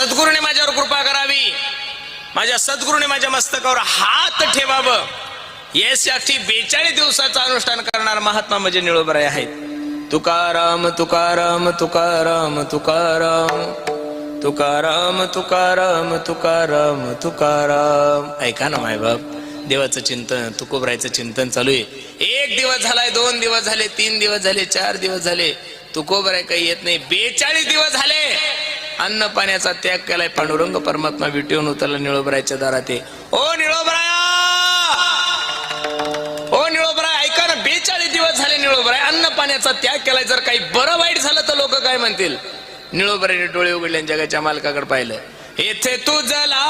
सद्गुरूने माझ्यावर कृपा करावी. माझ्या सद्गुरूने माझ्या मस्तकावर हात ठेवावं. यासाठी बेचाळीस दिवसाचं अनुष्ठान करणार महात्मा म्हणजे निळोबराय आहेत. तुकाराम तुकाराम तुकाराम तुकाराम. तुकाराम तुकाराम तुकाराम तुकाराम. ऐका ना माय बाप देवाचं चिंतन तुकोबरायचं चिंतन चालू आहे. एक दिवस झालाय दोन दिवस झाले तीन दिवस झाले चार दिवस झाले. तुकोबराय काही येत नाही. बेचाळीस दिवस झाले. अन्न पाण्याचा त्याग केलाय. पांडुरंग परमात्मा विटून उतरला निळोबरायच्या दारात. ओ निळोबराया! ओ निळोबराय ऐका ना बेचाळीस दिवस झाले निळोबराय अन्न पाण्याचा त्याग केलाय. जर काही बरं वाईट झालं तर लोक काय म्हणतील? निळोबराने डोळे उघडले जगाच्या मालकाकडे पाहिलं. येथे तू जला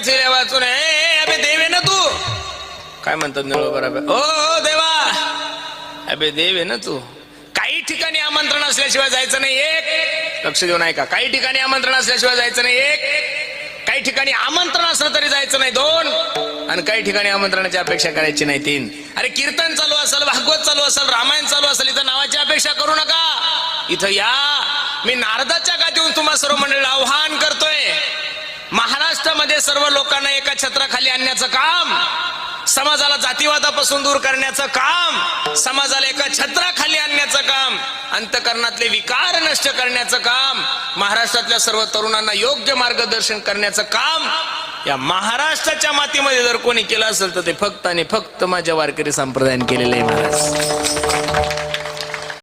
पारथिले वाचून अबे देव आहे ना तू. काय म्हणतात निळोबर ओ ओ, देवा. अबे देव आहे ना तू. काही ठिकाणी आमंत्रण असल्याशिवाय जायचं नाही एक लक्ष देऊ नाही का काही ठिकाणी आमंत्रण असल्याशिवाय जायचं नाही एक काही ठिकाणी आमंत्रण असलं तरी जायचं नाही दोन. आणि काही ठिकाणी आमंत्रणाची अपेक्षा करायची नाही तीन. अरे कीर्तन चालू असेल भागवत चालू असेल रामायण चालू असेल इथं नावाची अपेक्षा करू नका. इथं या. मी नारदाच्या छत्राखाली आणण्याचं काम समाजाला जातीवादापासून दूर करण्याचं काम समाजाला एका छत्राखाली आणण्याचं काम अंतकरणातले विकार नष्ट करण्याचं काम महाराष्ट्रातल्या सर्व तरुणांना योग्य मार्गदर्शन करण्याचं काम या महाराष्ट्राच्या मातीमध्ये जर कोणी केलं असेल तर ते फक्त आणि फक्त माझ्या वारकरी संप्रदायाने केलेलं आहे महाराज.